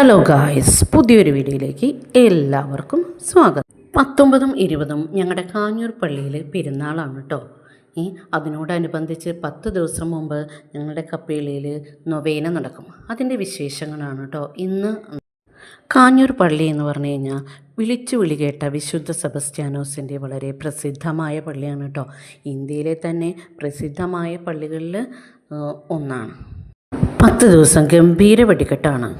Hello guys പുതിയൊരു വീഡിയോയിലേക്ക് എല്ലാവർക്കും സ്വാഗതം. പത്തൊമ്പതും ഇരുപതും ഞങ്ങളുടെ കാഞ്ഞൂർ പള്ളിയിൽ പെരുന്നാളാണ് കേട്ടോ ഈ അതിനോടനുബന്ധിച്ച് പത്ത് ദിവസം മുമ്പ് ഞങ്ങളുടെ കപ്പേളിയിൽ നൊവേന നടക്കും. അതിന്റെ വിശേഷങ്ങളാണ് കേട്ടോ ഇന്ന് കാഞ്ഞൂർ പള്ളി എന്ന് പറഞ്ഞു കഴിഞ്ഞാൽ വിളിച്ചു വിളി കേട്ട വിശുദ്ധ സെബസ്റ്റ്യാനോസിന്റെ വളരെ പ്രസിദ്ധമായ പള്ളിയാണ് കേട്ടോ ഇന്ത്യയിലെ തന്നെ പ്രസിദ്ധമായ പള്ളികളിൽ ഒന്നാണ്. പത്ത് ദിവസം ഗംഭീര വെടിക്കെട്ടാണ്.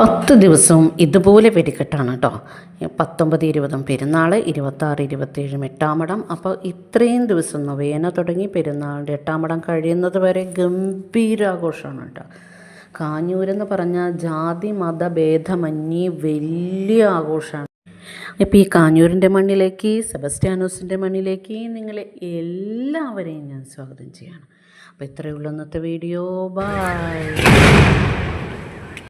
പത്ത് ദിവസവും ഇതുപോലെ വെടിക്കെട്ടാണ് കേട്ടോ. പത്തൊമ്പത് ഇരുപതും പെരുന്നാൾ ഇരുപത്താറ് എട്ടാം എട്ടാമടം. അപ്പോൾ ഇത്രയും ദിവസം നൊവേന തുടങ്ങി പെരുന്നാളിന്റെ എട്ടാമടം കഴിയുന്നത് വരെ ഗംഭീരാഘോഷമാണ് കേട്ടോ. കാഞ്ഞൂരെന്ന് പറഞ്ഞാൽ ജാതി മത ഭേദമന്യേ വലിയ ആഘോഷമാണ്. ഇപ്പോൾ ഈ കാഞ്ഞൂരിന്റെ മണ്ണിലേക്ക് സെബസ്റ്റ്യാനോസിന്റെ മണ്ണിലേക്ക് നിങ്ങളെ എല്ലാവരെയും ഞാൻ സ്വാഗതം ചെയ്യണം. അപ്പോൾ ഇത്രയേ ഉള്ളൂ ഇന്നത്തെ വീഡിയോ. ബൈ